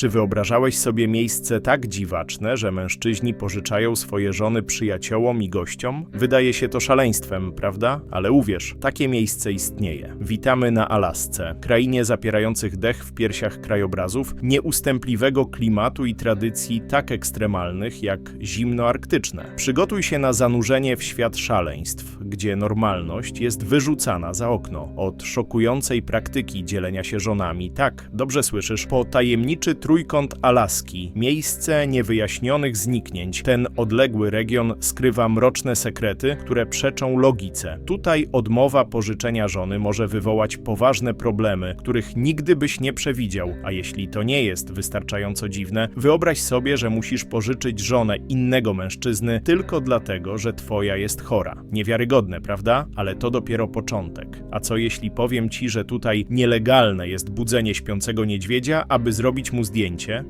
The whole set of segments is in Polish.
Czy wyobrażałeś sobie miejsce tak dziwaczne, że mężczyźni pożyczają swoje żony przyjaciołom i gościom? Wydaje się to szaleństwem, prawda? Ale uwierz, takie miejsce istnieje. Witamy na Alasce, krainie zapierających dech w piersiach krajobrazów, nieustępliwego klimatu i tradycji tak ekstremalnych jak zimno arktyczne. Przygotuj się na zanurzenie w świat szaleństw, gdzie normalność jest wyrzucana za okno. Od szokującej praktyki dzielenia się żonami, tak, dobrze słyszysz, po tajemniczy trójkąt Alaski, miejsce niewyjaśnionych zniknięć. Ten odległy region skrywa mroczne sekrety, które przeczą logice. Tutaj odmowa pożyczenia żony może wywołać poważne problemy, których nigdy byś nie przewidział, a jeśli to nie jest wystarczająco dziwne, wyobraź sobie, że musisz pożyczyć żonę innego mężczyzny tylko dlatego, że twoja jest chora. Niewiarygodne, prawda? Ale to dopiero początek. A co jeśli powiem ci, że tutaj nielegalne jest budzenie śpiącego niedźwiedzia, aby zrobić mu zdjęcie?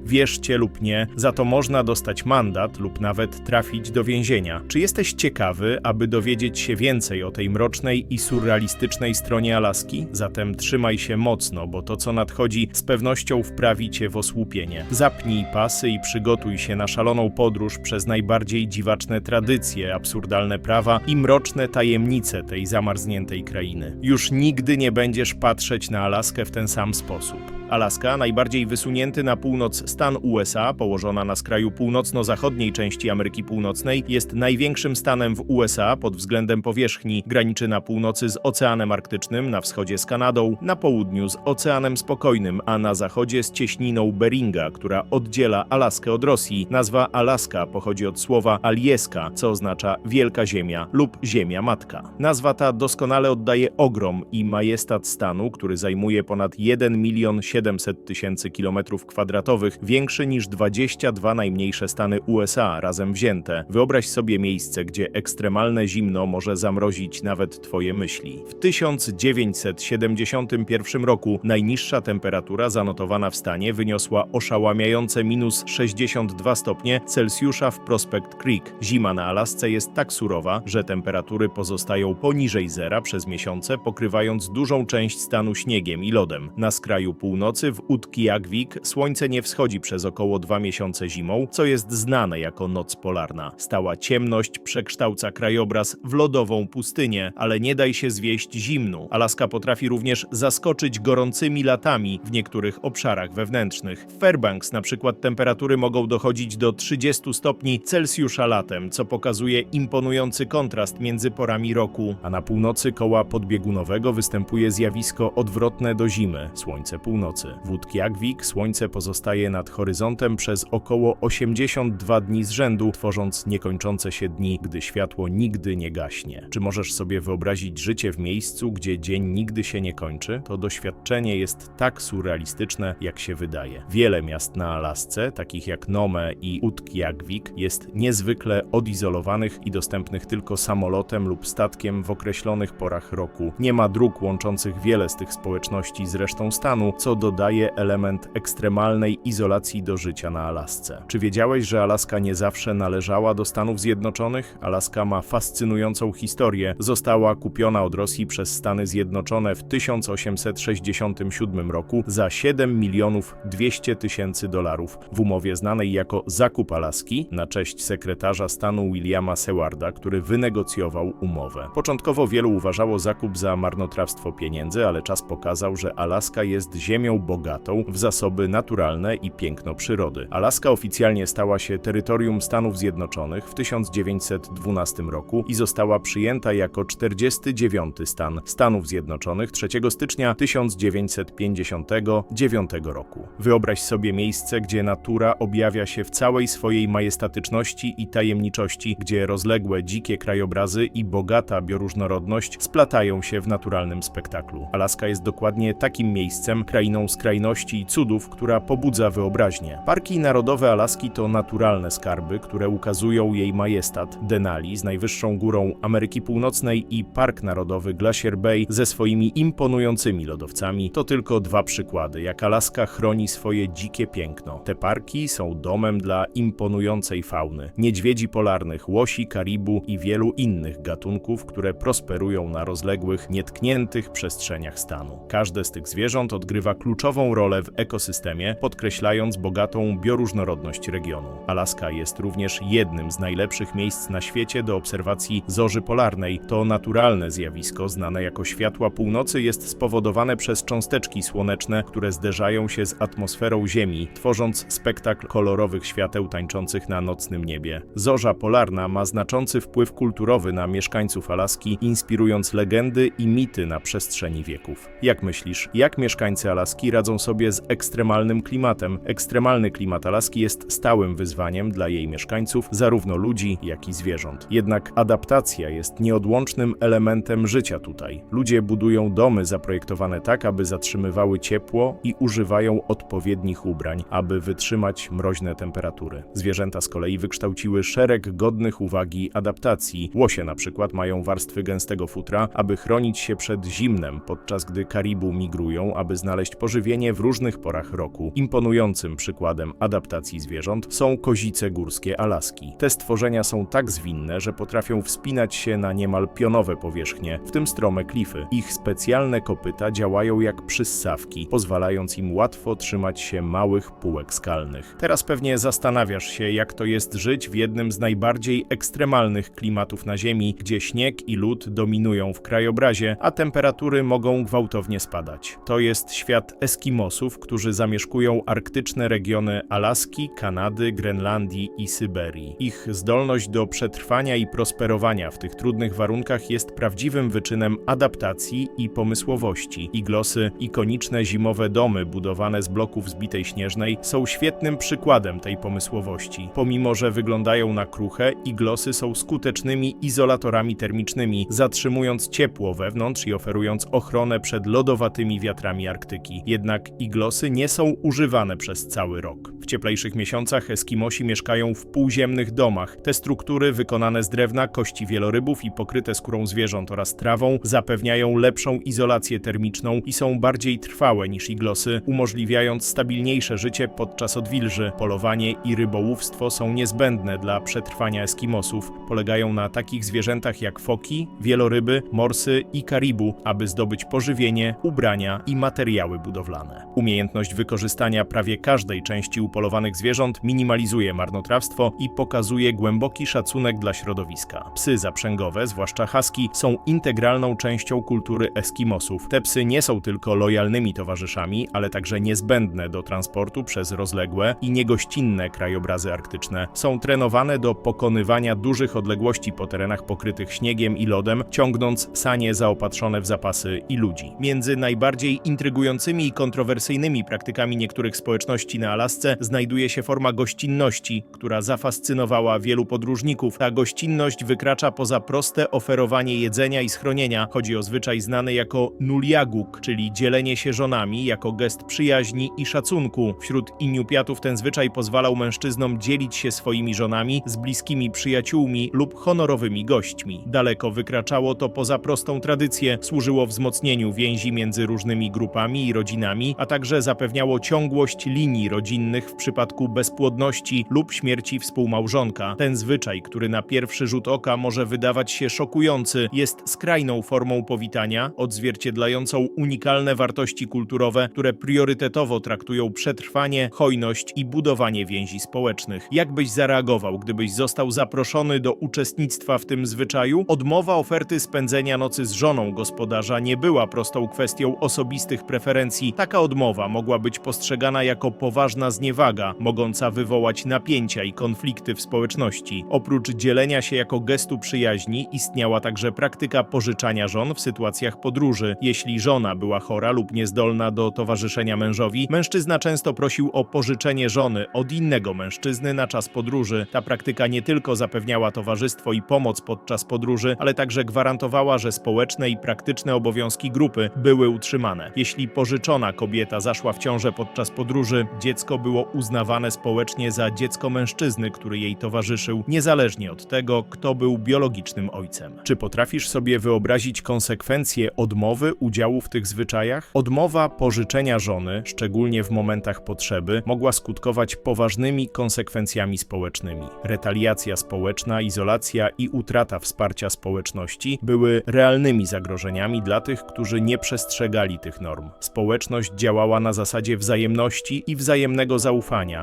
Wierzcie lub nie, za to można dostać mandat lub nawet trafić do więzienia. Czy jesteś ciekawy, aby dowiedzieć się więcej o tej mrocznej i surrealistycznej stronie Alaski? Zatem trzymaj się mocno, bo to co nadchodzi z pewnością wprawi cię w osłupienie. Zapnij pasy i przygotuj się na szaloną podróż przez najbardziej dziwaczne tradycje, absurdalne prawa i mroczne tajemnice tej zamarzniętej krainy. Już nigdy nie będziesz patrzeć na Alaskę w ten sam sposób. Alaska, najbardziej wysunięty na północ stan USA, położona na skraju północno-zachodniej części Ameryki Północnej, jest największym stanem w USA pod względem powierzchni. Graniczy na północy z Oceanem Arktycznym, na wschodzie z Kanadą, na południu z Oceanem Spokojnym, a na zachodzie z cieśniną Beringa, która oddziela Alaskę od Rosji. Nazwa Alaska pochodzi od słowa alieska, co oznacza wielka ziemia lub ziemia matka. Nazwa ta doskonale oddaje ogrom i majestat stanu, który zajmuje ponad 1 milion 700 tysięcy kilometrów kwadratowych, większy niż 22 najmniejsze stany USA razem wzięte. Wyobraź sobie miejsce, gdzie ekstremalne zimno może zamrozić nawet twoje myśli. W 1971 roku najniższa temperatura zanotowana w stanie wyniosła oszałamiające minus 62 stopnie Celsjusza w Prospect Creek. Zima na Alasce jest tak surowa, że temperatury pozostają poniżej zera przez miesiące, pokrywając dużą część stanu śniegiem i lodem. Na skraju północy w Utqiagvik słońce nie wschodzi przez około dwa miesiące zimą, co jest znane jako noc polarna. Stała ciemność przekształca krajobraz w lodową pustynię, ale nie daj się zwieść zimnu. Alaska potrafi również zaskoczyć gorącymi latami w niektórych obszarach wewnętrznych. W Fairbanks na przykład temperatury mogą dochodzić do 30 stopni Celsjusza latem, co pokazuje imponujący kontrast między porami roku, a na północy koła podbiegunowego występuje zjawisko odwrotne do zimy słońce północy. W Utqiagvik słońce pozostaje nad horyzontem przez około 82 dni z rzędu, tworząc niekończące się dni, gdy światło nigdy nie gaśnie. Czy możesz sobie wyobrazić życie w miejscu, gdzie dzień nigdy się nie kończy? To doświadczenie jest tak surrealistyczne, jak się wydaje. Wiele miast na Alasce, takich jak Nome i Utqiagvik, jest niezwykle odizolowanych i dostępnych tylko samolotem lub statkiem w określonych porach roku. Nie ma dróg łączących wiele z tych społeczności z resztą stanu, co dodaje element ekstremalnej izolacji do życia na Alasce. Czy wiedziałeś, że Alaska nie zawsze należała do Stanów Zjednoczonych? Alaska ma fascynującą historię. Została kupiona od Rosji przez Stany Zjednoczone w 1867 roku za 7 milionów 200 tysięcy dolarów w umowie znanej jako zakup Alaski na cześć sekretarza stanu Williama Sewarda, który wynegocjował umowę. Początkowo wielu uważało zakup za marnotrawstwo pieniędzy, ale czas pokazał, że Alaska jest ziemią bogatą w zasoby naturalne i piękno przyrody. Alaska oficjalnie stała się terytorium Stanów Zjednoczonych w 1912 roku i została przyjęta jako 49 stan Stanów Zjednoczonych 3 stycznia 1959 roku. Wyobraź sobie miejsce, gdzie natura objawia się w całej swojej majestatyczności i tajemniczości, gdzie rozległe dzikie krajobrazy i bogata bioróżnorodność splatają się w naturalnym spektaklu. Alaska jest dokładnie takim miejscem, krainą skrajności i cudów, która pobudza wyobraźnię. Parki narodowe Alaski to naturalne skarby, które ukazują jej majestat. Denali z najwyższą górą Ameryki Północnej i Park Narodowy Glacier Bay ze swoimi imponującymi lodowcami to tylko dwa przykłady, jak Alaska chroni swoje dzikie piękno. Te parki są domem dla imponującej fauny, niedźwiedzi polarnych, łosi, karibu i wielu innych gatunków, które prosperują na rozległych, nietkniętych przestrzeniach stanu. Każde z tych zwierząt odgrywa kluczową kluczową rolę w ekosystemie, podkreślając bogatą bioróżnorodność regionu. Alaska jest również jednym z najlepszych miejsc na świecie do obserwacji zorzy polarnej. To naturalne zjawisko znane jako światła północy jest spowodowane przez cząsteczki słoneczne, które zderzają się z atmosferą Ziemi, tworząc spektakl kolorowych świateł tańczących na nocnym niebie. Zorza polarna ma znaczący wpływ kulturowy na mieszkańców Alaski, inspirując legendy i mity na przestrzeni wieków. Jak myślisz, jak mieszkańcy Alaski radzą sobie z ekstremalnym klimatem? Ekstremalny klimat Alaski jest stałym wyzwaniem dla jej mieszkańców, zarówno ludzi, jak i zwierząt. Jednak adaptacja jest nieodłącznym elementem życia tutaj. Ludzie budują domy zaprojektowane tak, aby zatrzymywały ciepło i używają odpowiednich ubrań, aby wytrzymać mroźne temperatury. Zwierzęta z kolei wykształciły szereg godnych uwagi adaptacji. Łosie na przykład mają warstwy gęstego futra, aby chronić się przed zimnem, podczas gdy karibu migrują, aby znaleźć pożywienie w różnych porach roku. Imponującym przykładem adaptacji zwierząt są kozice górskie Alaski. Te stworzenia są tak zwinne, że potrafią wspinać się na niemal pionowe powierzchnie, w tym strome klify. Ich specjalne kopyta działają jak przyssawki, pozwalając im łatwo trzymać się małych półek skalnych. Teraz pewnie zastanawiasz się, jak to jest żyć w jednym z najbardziej ekstremalnych klimatów na Ziemi, gdzie śnieg i lód dominują w krajobrazie, a temperatury mogą gwałtownie spadać. To jest świat Eskimosów, którzy zamieszkują arktyczne regiony Alaski, Kanady, Grenlandii i Syberii. Ich zdolność do przetrwania i prosperowania w tych trudnych warunkach jest prawdziwym wyczynem adaptacji i pomysłowości. Iglosy, ikoniczne zimowe domy budowane z bloków zbitej śnieżnej, są świetnym przykładem tej pomysłowości. Pomimo, że wyglądają na kruche, iglosy są skutecznymi izolatorami termicznymi, zatrzymując ciepło wewnątrz i oferując ochronę przed lodowatymi wiatrami Arktyki. Jednak iglosy nie są używane przez cały rok. Cieplejszych miesiącach Eskimosi mieszkają w półziemnych domach. Te struktury, wykonane z drewna, kości wielorybów i pokryte skórą zwierząt oraz trawą, zapewniają lepszą izolację termiczną i są bardziej trwałe niż iglosy, umożliwiając stabilniejsze życie podczas odwilży. Polowanie i rybołówstwo są niezbędne dla przetrwania Eskimosów. Polegają na takich zwierzętach jak foki, wieloryby, morsy i karibu, aby zdobyć pożywienie, ubrania i materiały budowlane. Umiejętność wykorzystania prawie każdej części upolowanych zwierząt minimalizuje marnotrawstwo i pokazuje głęboki szacunek dla środowiska. Psy zaprzęgowe, zwłaszcza husky, są integralną częścią kultury Eskimosów. Te psy nie są tylko lojalnymi towarzyszami, ale także niezbędne do transportu przez rozległe i niegościnne krajobrazy arktyczne. Są trenowane do pokonywania dużych odległości po terenach pokrytych śniegiem i lodem, ciągnąc sanie zaopatrzone w zapasy i ludzi. Między najbardziej intrygującymi i kontrowersyjnymi praktykami niektórych społeczności na Alasce znajduje się forma gościnności, która zafascynowała wielu podróżników. Ta gościnność wykracza poza proste oferowanie jedzenia i schronienia. Chodzi o zwyczaj znany jako nuliaguk, czyli dzielenie się żonami jako gest przyjaźni i szacunku. Wśród Inupiatów ten zwyczaj pozwalał mężczyznom dzielić się swoimi żonami z bliskimi przyjaciółmi lub honorowymi gośćmi. Daleko wykraczało to poza prostą tradycję, służyło wzmocnieniu więzi między różnymi grupami i rodzinami, a także zapewniało ciągłość linii rodzinnych w przypadku bezpłodności lub śmierci współmałżonka. Ten zwyczaj, który na pierwszy rzut oka może wydawać się szokujący, jest skrajną formą powitania, odzwierciedlającą unikalne wartości kulturowe, które priorytetowo traktują przetrwanie, hojność i budowanie więzi społecznych. Jak byś zareagował, gdybyś został zaproszony do uczestnictwa w tym zwyczaju? Odmowa oferty spędzenia nocy z żoną gospodarza nie była prostą kwestią osobistych preferencji. Taka odmowa mogła być postrzegana jako poważna zniewaga, mogąca wywołać napięcia i konflikty w społeczności. Oprócz dzielenia się jako gestu przyjaźni, istniała także praktyka pożyczania żon w sytuacjach podróży. Jeśli żona była chora lub niezdolna do towarzyszenia mężowi, mężczyzna często prosił o pożyczenie żony od innego mężczyzny na czas podróży. Ta praktyka nie tylko zapewniała towarzystwo i pomoc podczas podróży, ale także gwarantowała, że społeczne i praktyczne obowiązki grupy były utrzymane. Jeśli pożyczona kobieta zaszła w ciążę podczas podróży, dziecko było uznawane społecznie za dziecko mężczyzny, który jej towarzyszył, niezależnie od tego, kto był biologicznym ojcem. Czy potrafisz sobie wyobrazić konsekwencje odmowy udziału w tych zwyczajach? Odmowa pożyczenia żony, szczególnie w momentach potrzeby, mogła skutkować poważnymi konsekwencjami społecznymi. Retaliacja społeczna, izolacja i utrata wsparcia społeczności były realnymi zagrożeniami dla tych, którzy nie przestrzegali tych norm. Społeczność działała na zasadzie wzajemności i wzajemnego zaufania,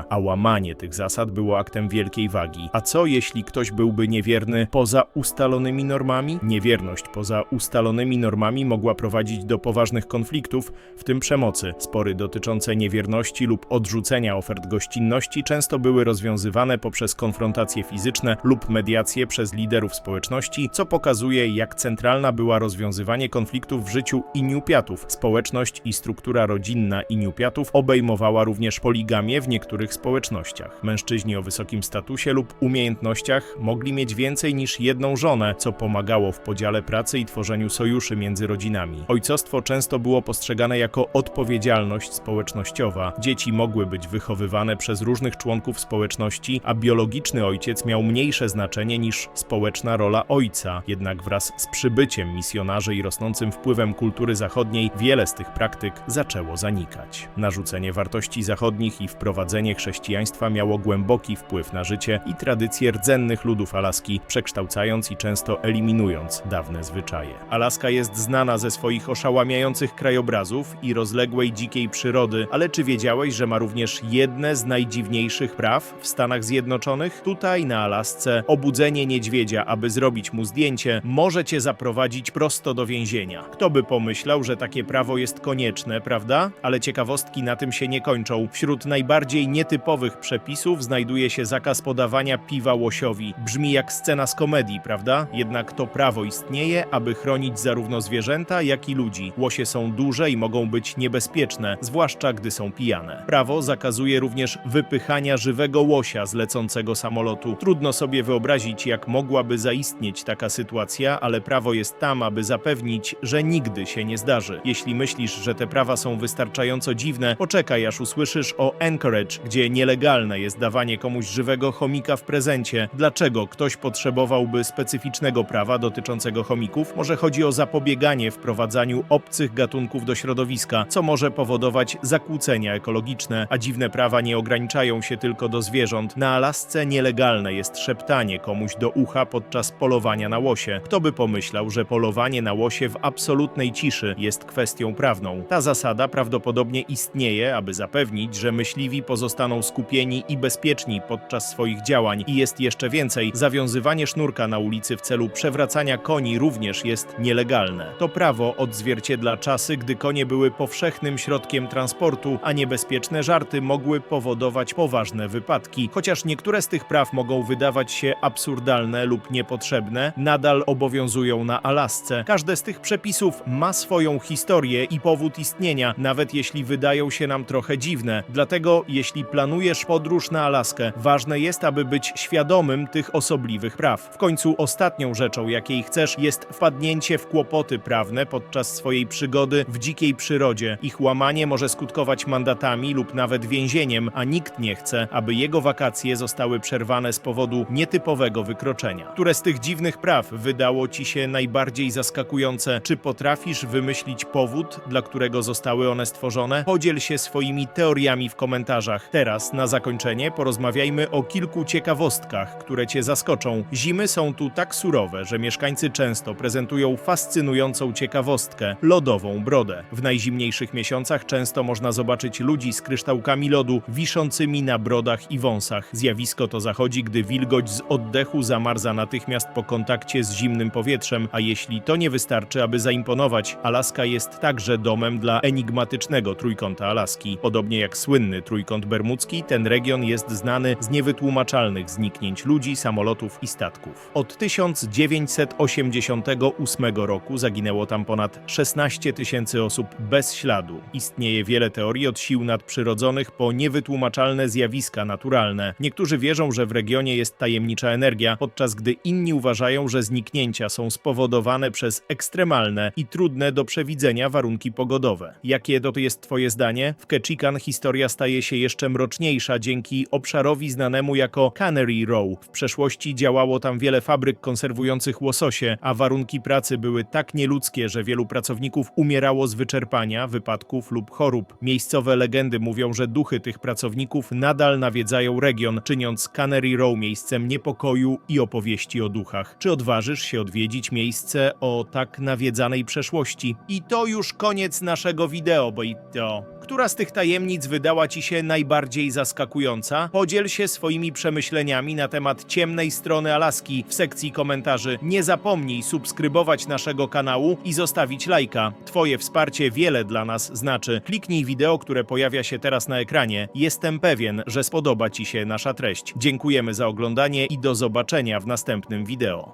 a łamanie tych zasad było aktem wielkiej wagi. A co jeśli ktoś byłby niewierny poza ustalonymi normami? Niewierność poza ustalonymi normami mogła prowadzić do poważnych konfliktów, w tym przemocy. Spory dotyczące niewierności lub odrzucenia ofert gościnności często były rozwiązywane poprzez konfrontacje fizyczne lub mediacje przez liderów społeczności, co pokazuje, jak centralna była rozwiązywanie konfliktów w życiu Iniupiatów. Społeczność i struktura rodzinna Iniupiatów obejmowała również poligamię w niektórych społecznościach. Mężczyźni o wysokim statusie lub umiejętnościach mogli mieć więcej niż jedną żonę, co pomagało w podziale pracy i tworzeniu sojuszy między rodzinami. Ojcostwo często było postrzegane jako odpowiedzialność społecznościowa. Dzieci mogły być wychowywane przez różnych członków społeczności, a biologiczny ojciec miał mniejsze znaczenie niż społeczna rola ojca. Jednak wraz z przybyciem misjonarzy i rosnącym wpływem kultury zachodniej wiele z tych praktyk zaczęło zanikać. Narzucenie wartości zachodnich i wprowadzenie chrześcijaństwa miało głęboki wpływ na życie i tradycje rdzennych ludów Alaski, przekształcając i często eliminując dawne zwyczaje. Alaska jest znana ze swoich oszałamiających krajobrazów i rozległej dzikiej przyrody, ale czy wiedziałeś, że ma również jedne z najdziwniejszych praw w Stanach Zjednoczonych? Tutaj na Alasce obudzenie niedźwiedzia, aby zrobić mu zdjęcie, może cię zaprowadzić prosto do więzienia. Kto by pomyślał, że takie prawo jest konieczne, prawda? Ale ciekawostki na tym się nie kończą. Wśród najbardziej nietypowych przepisów znajduje się zakaz podawania piwa łosiowi. Brzmi jak scena z komedii, prawda? Jednak to prawo istnieje, aby chronić zarówno zwierzęta, jak i ludzi. Łosie są duże i mogą być niebezpieczne, zwłaszcza gdy są pijane. Prawo zakazuje również wypychania żywego łosia z lecącego samolotu. Trudno sobie wyobrazić, jak mogłaby zaistnieć taka sytuacja, ale prawo jest tam, aby zapewnić, że nigdy się nie zdarzy. Jeśli myślisz, że te prawa są wystarczająco dziwne, poczekaj aż usłyszysz o Anchorage, gdzie nielegalne jest dawanie komuś żywego chomika w prezencie. Dlaczego ktoś potrzebowałby specyficznego prawa dotyczącego chomików? Może chodzi o zapobieganie wprowadzaniu obcych gatunków do środowiska, co może powodować zakłócenia ekologiczne, a dziwne prawa nie ograniczają się tylko do zwierząt. Na Alasce nielegalne jest szeptanie komuś do ucha podczas polowania na łosie. Kto by pomyślał, że polowanie na łosie w absolutnej ciszy jest kwestią prawną? Ta zasada prawdopodobnie istnieje, aby zapewnić, że myśliwi pozostaną skupieni i bezpieczni podczas swoich działań. I jest jeszcze więcej, zawiązywanie sznurka na ulicy w celu przewracania koni również jest nielegalne. To prawo odzwierciedla czasy, gdy konie były powszechnym środkiem transportu, a niebezpieczne żarty mogły powodować poważne wypadki. Chociaż niektóre z tych praw mogą wydawać się absurdalne lub niepotrzebne, nadal obowiązują na Alasce. Każde z tych przepisów ma swoją historię i powód istnienia, nawet jeśli wydają się nam trochę dziwne. Dlatego, jeśli planujesz podróż na Alaskę, ważne jest, aby być świadomym tych osobliwych praw. W końcu ostatnią rzeczą, jakiej chcesz, jest wpadnięcie w kłopoty prawne podczas swojej przygody w dzikiej przyrodzie. Ich łamanie może skutkować mandatami lub nawet więzieniem, a nikt nie chce, aby jego wakacje zostały przerwane z powodu nietypowego wykroczenia. Które z tych dziwnych praw wydało ci się najbardziej zaskakujące? Czy potrafisz wymyślić powód, dla którego zostały one stworzone? Podziel się swoimi teoriami w komentarzach. Teraz, na zakończenie, porozmawiajmy o kilku ciekawostkach, które cię zaskoczą. Zimy są tu tak surowe, że mieszkańcy często prezentują fascynującą ciekawostkę lodową brodę. W najzimniejszych miesiącach często można zobaczyć ludzi z kryształkami lodu wiszącymi na brodach i wąsach. Zjawisko to zachodzi, gdy wilgoć z oddechu zamarza natychmiast po kontakcie z zimnym powietrzem, a jeśli to nie wystarczy, aby zaimponować, Alaska jest także domem dla enigmatycznego trójkąta Alaski. Podobnie jak słynny trójkąt bermudzki, ten region jest znany z niewytłumaczalnych zniknięć ludzi, samolotów i statków. Od 1988 roku zaginęło tam ponad 16 tysięcy osób bez śladu. Istnieje wiele teorii od sił nadprzyrodzonych po niewytłumaczalne zjawiska naturalne. Niektórzy wierzą, że w regionie jest tajemnicza energia, podczas gdy inni uważają, że zniknięcia są spowodowane przez ekstremalne i trudne do przewidzenia warunki pogodowe. Jakie to jest twoje zdanie? W Ketchikan historia staje się się jeszcze mroczniejsza dzięki obszarowi znanemu jako Cannery Row. W przeszłości działało tam wiele fabryk konserwujących łososie, a warunki pracy były tak nieludzkie, że wielu pracowników umierało z wyczerpania, wypadków lub chorób. Miejscowe legendy mówią, że duchy tych pracowników nadal nawiedzają region, czyniąc Cannery Row miejscem niepokoju i opowieści o duchach. Czy odważysz się odwiedzić miejsce o tak nawiedzanej przeszłości? I to już koniec naszego wideo, bo i to. Która z tych tajemnic wydała Ci się najbardziej zaskakująca? Podziel się swoimi przemyśleniami na temat ciemnej strony Alaski w sekcji komentarzy. Nie zapomnij subskrybować naszego kanału i zostawić lajka. Twoje wsparcie wiele dla nas znaczy. Kliknij wideo, które pojawia się teraz na ekranie. Jestem pewien, że spodoba Ci się nasza treść. Dziękujemy za oglądanie i do zobaczenia w następnym wideo.